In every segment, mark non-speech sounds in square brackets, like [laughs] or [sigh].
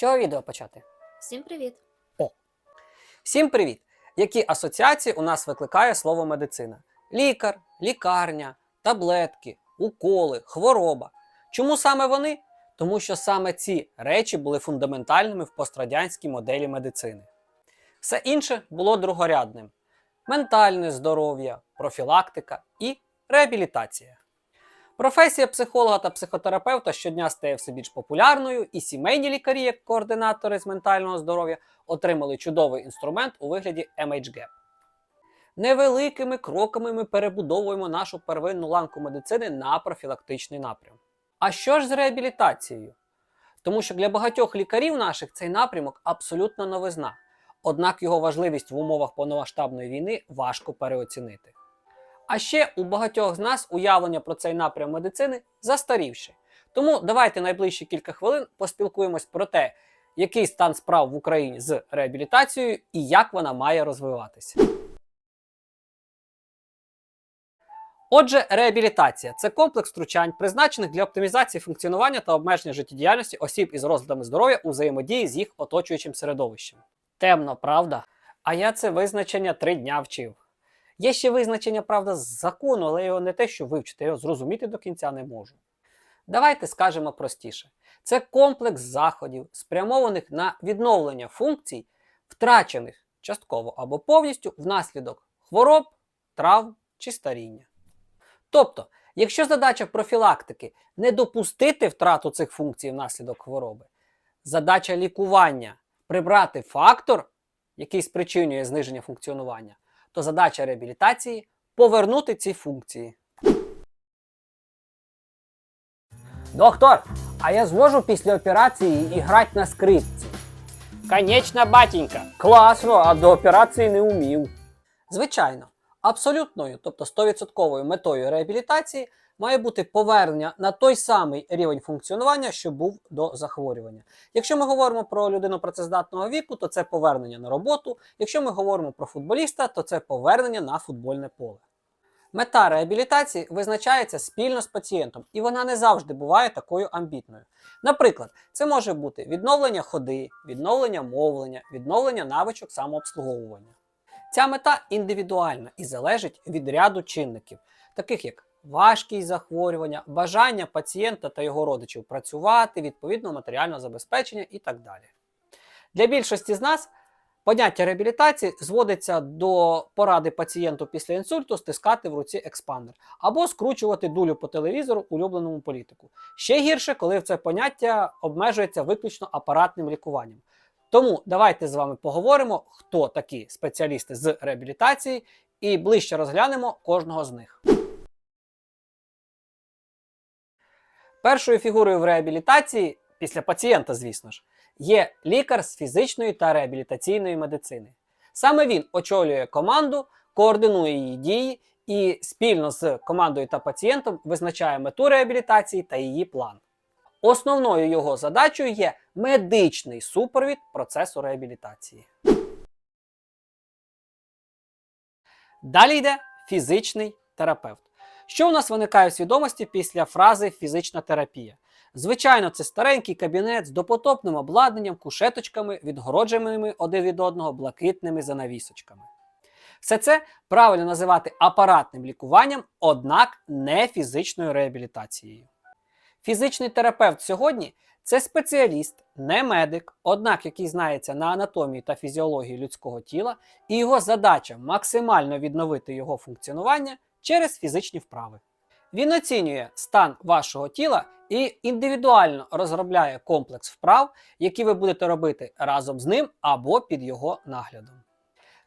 чого відео почати? Всім привіт! Всім привіт! Які асоціації у нас викликає слово медицина? Лікар, лікарня, таблетки, уколи, хвороба. Чому саме вони? Тому що саме ці речі були фундаментальними в пострадянській моделі медицини. Все інше було другорядним: ментальне здоров'я, профілактика і реабілітація. Професія психолога та психотерапевта щодня стає все більш популярною, і сімейні лікарі, як координатори з ментального здоров'я, отримали чудовий інструмент у вигляді MHG. Невеликими кроками ми перебудовуємо нашу первинну ланку медицини на профілактичний напрям. А що ж з реабілітацією? Тому що для багатьох лікарів наших цей напрямок абсолютно новизна. Однак його важливість в умовах повномасштабної війни важко переоцінити. А ще у багатьох з нас уявлення про цей напрям медицини застарівши. Тому давайте найближчі кілька хвилин поспілкуємось про те, який стан справ в Україні з реабілітацією і як вона має розвиватися. Отже, реабілітація це комплекс втручань, призначених для оптимізації функціонування та обмеження життєдіяльності осіб із розладами здоров'я у взаємодії з їх оточуючим середовищем. Темно, правда? А я це визначення три дня вчив. Є ще визначення, правда, з закону, але його не те, що вивчити, його зрозуміти до кінця не можу. Давайте скажемо простіше: це комплекс заходів, спрямованих на відновлення функцій, втрачених частково або повністю внаслідок хвороб, травм чи старіння. Тобто, якщо задача профілактики не допустити втрату цих функцій внаслідок хвороби, задача лікування прибрати фактор, який спричинює зниження функціонування, то задача реабілітації повернути ці функції. Доктор, а я зможу після операції і грати на скрипці? Конечно, батенька. Класно, а до операції не умів. Звичайно, абсолютною, тобто 100% метою реабілітації має бути повернення на той самий рівень функціонування, що був до захворювання. Якщо ми говоримо про людину працездатного віку, то це повернення на роботу. Якщо ми говоримо про футболіста, то це повернення на футбольне поле. Мета реабілітації визначається спільно з пацієнтом, і вона не завжди буває такою амбітною. Наприклад, це може бути відновлення ходи, відновлення мовлення, відновлення навичок самообслуговування. Ця мета індивідуальна і залежить від ряду чинників, таких як важкість захворювання, бажання пацієнта та його родичів працювати, відповідно матеріального забезпечення і так далі. Для більшості з нас поняття реабілітації зводиться до поради пацієнту після інсульту стискати в руці експандер або скручувати дулю по телевізору улюбленому політику. Ще гірше, коли це поняття обмежується виключно апаратним лікуванням. Тому давайте з вами поговоримо, хто такі спеціалісти з реабілітації, і ближче розглянемо кожного з них. Першою фігурою в реабілітації, після пацієнта, звісно ж, є лікар з фізичної та реабілітаційної медицини. Саме він очолює команду, координує її дії і спільно з командою та пацієнтом визначає мету реабілітації та її план. Основною його задачею є медичний супровід процесу реабілітації. Далі йде фізичний терапевт. Що у нас виникає в свідомості після фрази фізична терапія? Звичайно, це старенький кабінет з допотопним обладнанням, кушеточками, відгородженими один від одного блакитними занавісочками. Все це правильно називати апаратним лікуванням, однак не фізичною реабілітацією. Фізичний терапевт сьогодні це спеціаліст, не медик, однак який знається на анатомії та фізіології людського тіла, і його задача максимально відновити його функціонування через фізичні вправи. Він оцінює стан вашого тіла і індивідуально розробляє комплекс вправ, які ви будете робити разом з ним або під його наглядом.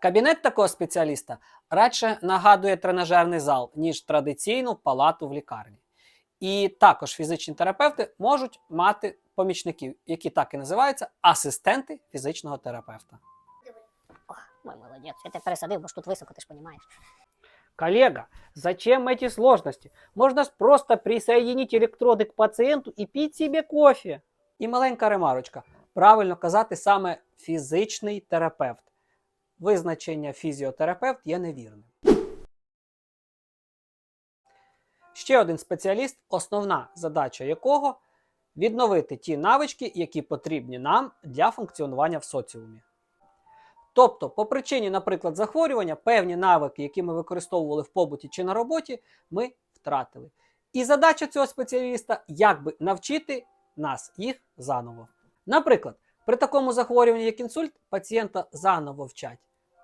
Кабінет такого спеціаліста радше нагадує тренажерний зал, ніж традиційну палату в лікарні. І також фізичні терапевти можуть мати помічників, які так і називаються асистенти фізичного терапевта. Мой молодець, я тебе пересадив, бо ж тут високо, ти ж розумієш. Коллега, зачем эти сложности? Можно ж просто присоединить электроды к пацієнту і пить себе кофе. І маленька ремарочка. Правильно казати саме фізичний терапевт. Визначення фізіотерапевт є невірним. Ще один спеціаліст, основна задача якого відновити ті навички, які потрібні нам для функціонування в соціумі. Тобто, по причині, наприклад, захворювання, певні навики, які ми використовували в побуті чи на роботі, ми втратили. І задача цього спеціаліста якби навчити нас їх заново. Наприклад, при такому захворюванні, як інсульт, пацієнта заново вчать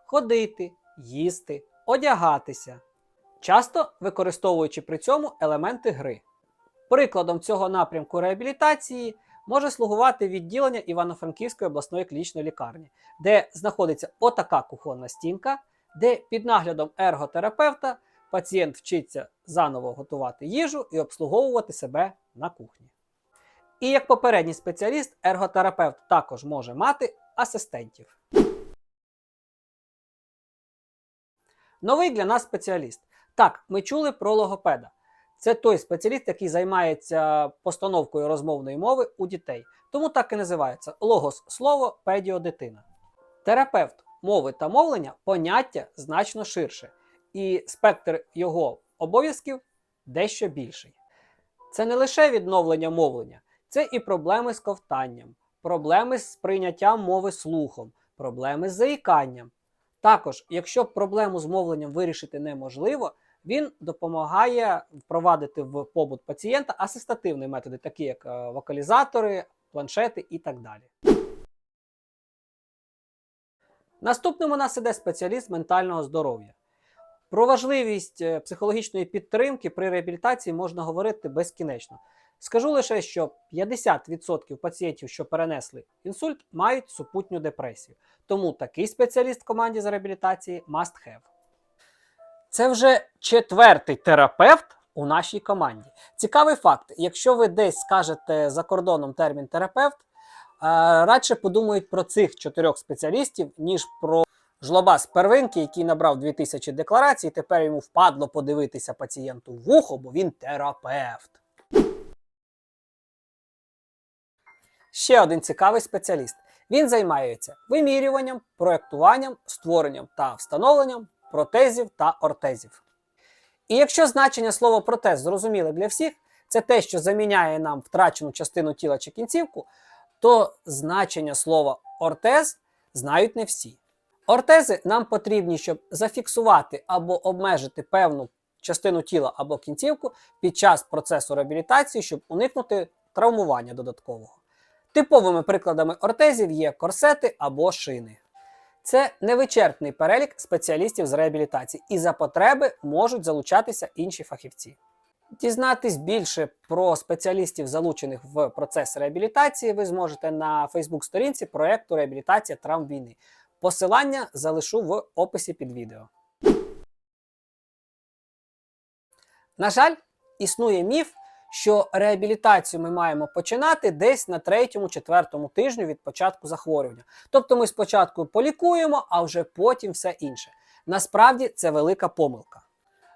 ходити, їсти, одягатися, часто використовуючи при цьому елементи гри. Прикладом цього напрямку реабілітації може слугувати відділення Івано-Франківської обласної клінічної лікарні, де знаходиться отака кухонна стінка, де під наглядом ерготерапевта пацієнт вчиться заново готувати їжу і обслуговувати себе на кухні. І як попередній спеціаліст, ерготерапевт також може мати асистентів. Новий для нас спеціаліст. Так, ми чули про логопеда. Це той спеціаліст, який займається постановкою розмовної мови у дітей. Тому так і називається логос слово, педіо дитина. Терапевт мови та мовлення поняття значно ширше, і спектр його обов'язків дещо більший. Це не лише відновлення мовлення, це і проблеми з ковтанням, проблеми з прийняттям мови слухом, проблеми з заїканням. Також, якщо проблему з мовленням вирішити неможливо, він допомагає впровадити в побут пацієнта асистативні методи, такі як е, вокалізатори, планшети і так далі. Наступним у нас іде спеціаліст ментального здоров'я. Про важливість е, психологічної підтримки при реабілітації можна говорити безкінечно. Скажу лише, що 50% пацієнтів, що перенесли інсульт, мають супутню депресію. Тому такий спеціаліст в команді з реабілітації must have. Це вже четвертий терапевт у нашій команді. Цікавий факт: якщо ви десь скажете за кордоном термін терапевт, е, радше подумають про цих чотирьох спеціалістів, ніж про жлоба з первинки, який набрав 2000 декларацій, тепер йому впадло подивитися пацієнту в вухо, бо він терапевт. Ще один цікавий спеціаліст. Він займається вимірюванням, проєктуванням, створенням та встановленням протезів та ортезів. І якщо значення слова протез зрозуміле для всіх, це те, що заміняє нам втрачену частину тіла чи кінцівку, то значення слова ортез знають не всі. Ортези нам потрібні, щоб зафіксувати або обмежити певну частину тіла або кінцівку під час процесу реабілітації, щоб уникнути травмування додаткового. Типовими прикладами ортезів є корсети або шини. Це невичерпний перелік спеціалістів з реабілітації, і за потреби можуть залучатися інші фахівці. Дізнатись більше про спеціалістів, залучених в процес реабілітації, ви зможете на Фейсбук-сторінці проєкту Реабілітація травм війни. Посилання залишу в описі під відео. На жаль, існує міф, що реабілітацію ми маємо починати десь на третьому-четвертому тижню від початку захворювання. Тобто ми спочатку полікуємо, а вже потім все інше. Насправді це велика помилка.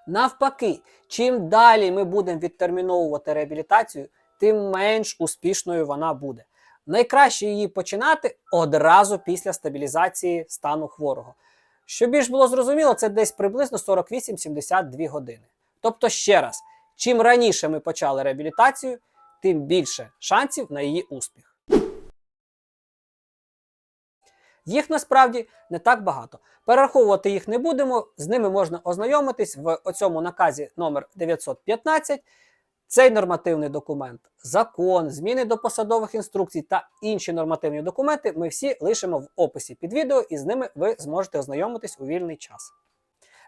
Навпаки, чим далі ми будемо відтерміновувати реабілітацію, тим менш успішною вона буде. Найкраще її починати одразу після стабілізації стану хворого. Щоб більш було зрозуміло, це десь приблизно 48-72 години. Тобто, ще раз, чим раніше ми почали реабілітацію, тим більше шансів на її успіх. Їх насправді не так багато. Перераховувати їх не будемо, з ними можна ознайомитись в оцьому наказі номер 915. Цей нормативний документ, закон, зміни до посадових інструкцій та інші нормативні документи ми всі лишимо в описі під відео, і з ними ви зможете ознайомитись у вільний час.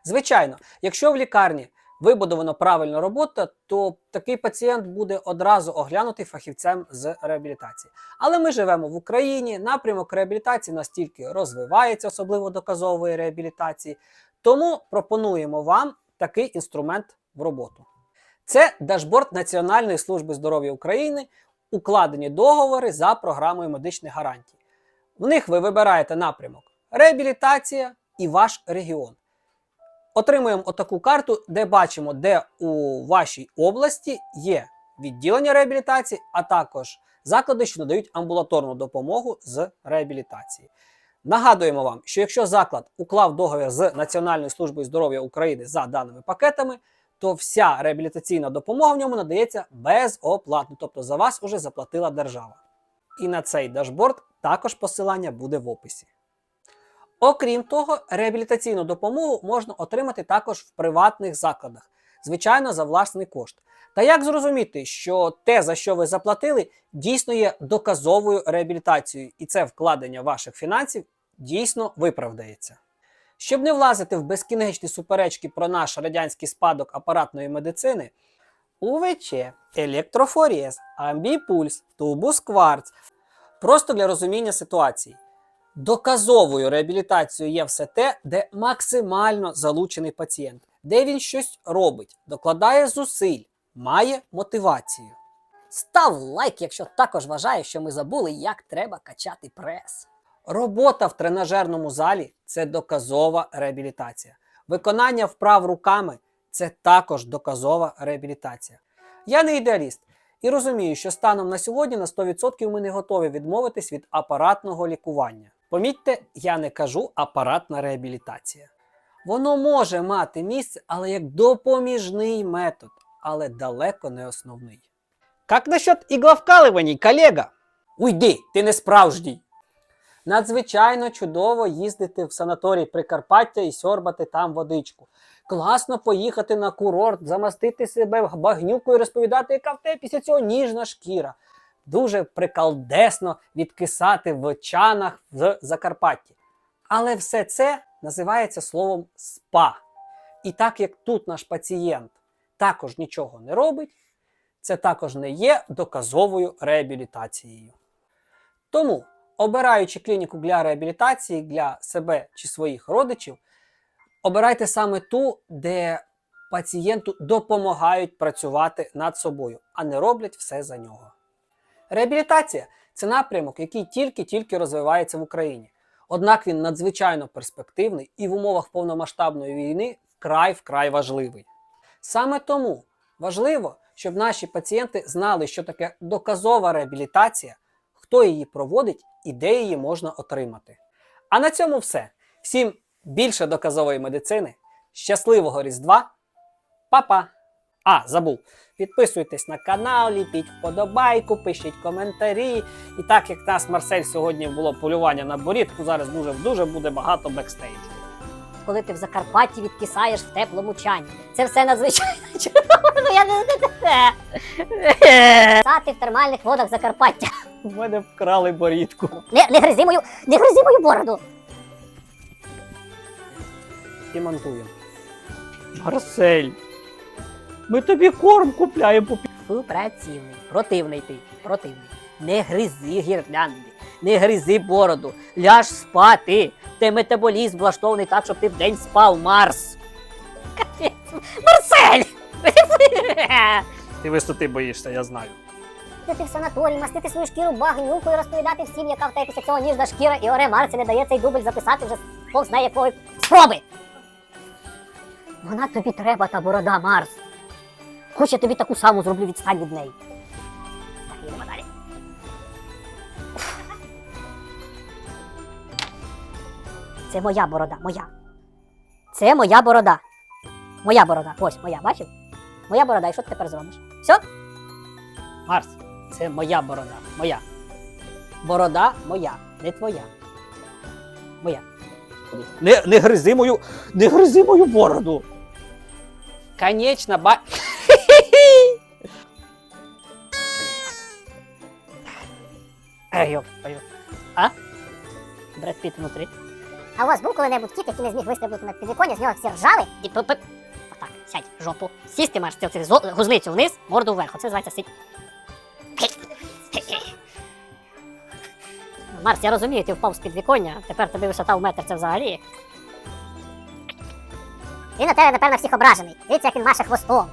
Звичайно, якщо в лікарні вибудована правильна робота, то такий пацієнт буде одразу оглянутий фахівцем з реабілітації. Але ми живемо в Україні, напрямок реабілітації настільки розвивається, особливо доказової реабілітації. Тому пропонуємо вам такий інструмент в роботу. Це дашборд Національної служби здоров'я України, укладені договори за програмою медичних гарантій. В них ви вибираєте напрямок реабілітація і ваш регіон. Отримуємо отаку карту, де бачимо, де у вашій області є відділення реабілітації, а також заклади, що надають амбулаторну допомогу з реабілітації. Нагадуємо вам, що якщо заклад уклав договір з Національною службою здоров'я України за даними пакетами, то вся реабілітаційна допомога в ньому надається безоплатно, тобто за вас уже заплатила держава. І на цей дашборд також посилання буде в описі. Окрім того, реабілітаційну допомогу можна отримати також в приватних закладах, звичайно, за власний кошт. Та як зрозуміти, що те, за що ви заплатили, дійсно є доказовою реабілітацією, і це вкладення ваших фінансів дійсно виправдається. Щоб не влазити в безкінечні суперечки про наш радянський спадок апаратної медицини, УВЧ, електрофорез, амбіпульс, тубус кварц. Просто для розуміння ситуації. Доказовою реабілітацією є все те, де максимально залучений пацієнт, де він щось робить, докладає зусиль, має мотивацію. Став лайк, якщо також вважаєш, що ми забули, як треба качати прес. Робота в тренажерному залі це доказова реабілітація. Виконання вправ руками це також доказова реабілітація. Я не ідеаліст і розумію, що станом на сьогодні на 100% ми не готові відмовитись від апаратного лікування. Помітьте, я не кажу апаратна реабілітація. Воно може мати місце, але як допоміжний метод, але далеко не основний. Как насчет ігловкалуваній, колега? Уйди, ти не справжній. Надзвичайно чудово їздити в санаторій Прикарпаття і сьорбати там водичку. Класно поїхати на курорт, замастити себе багнюкою і розповідати, яка в тебе після цього ніжна шкіра. Дуже прикалдесно відкисати в чанах в Закарпатті. Але все це називається словом спа. І так як тут наш пацієнт також нічого не робить, це також не є доказовою реабілітацією. Тому, обираючи клініку для реабілітації для себе чи своїх родичів, обирайте саме ту, де пацієнту допомагають працювати над собою, а не роблять все за нього. Реабілітація це напрямок, який тільки-тільки розвивається в Україні. Однак він надзвичайно перспективний і в умовах повномасштабної війни вкрай вкрай важливий. Саме тому важливо, щоб наші пацієнти знали, що таке доказова реабілітація, хто її проводить і де її можна отримати. А на цьому все. Всім більше доказової медицини, щасливого Різдва, Па-па! А, забув. Підписуйтесь на канал, ліпіть вподобайку, пишіть коментарі. І так як нас Марсель сьогодні було полювання на борідку, зараз дуже дуже буде багато бекстейджу. Коли ти в Закарпатті відкисаєш в теплому чані. Це все надзвичайно [laughs] чудово. Ну, Я не Сати в термальних водах Закарпаття. У мене вкрали борідку. Не, не гризи мою, не гризи мою бороду. І монтуємо. Марсель! Ми тобі корм купляємо по Фу, працівний, противний ти, противний. Не гризи гірлянди, не гризи бороду, ляж спати. Ти метаболізм влаштований так, щоб ти вдень спав, Марс. Капець. Марсель! [laughs] Ти висоти боїшся, я знаю. Ти в санаторій, мастити свою шкіру багнюкою, розповідати всім, яка в тебе після цього ніжна шкіра, і оре Марсі не дає цей дубль записати вже Бог знає якої спроби. Вона тобі треба, та борода, Марс. Хоч я тобі таку саму зроблю, відстань від неї. Так, їдемо далі. Це моя борода, моя. Це моя борода. Моя борода. Ось моя, бачив? Моя борода, і що ти тепер зробиш? Все? Марс, це моя борода. Моя. Борода моя, не твоя. Моя. Не, не гризи мою, не гризи мою бороду. Конечно, ба. Йоп, йоп. А? Бред Піт внутрі. А у вас був коли-небудь кіт, який не зміг вистрибнути на підвіконня, з нього всі ржали? І п- п- Отак, сядь, жопу. Сісти маєш цю гузницю вниз, морду вверх. Оце називається сидь. Марс, я розумію, ти впав з підвіконня, тепер тобі висота в метр, це взагалі. Він на тебе, напевно, всіх ображений. Дивіться, як він маше хвостом.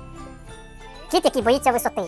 Кіт, який боїться висоти.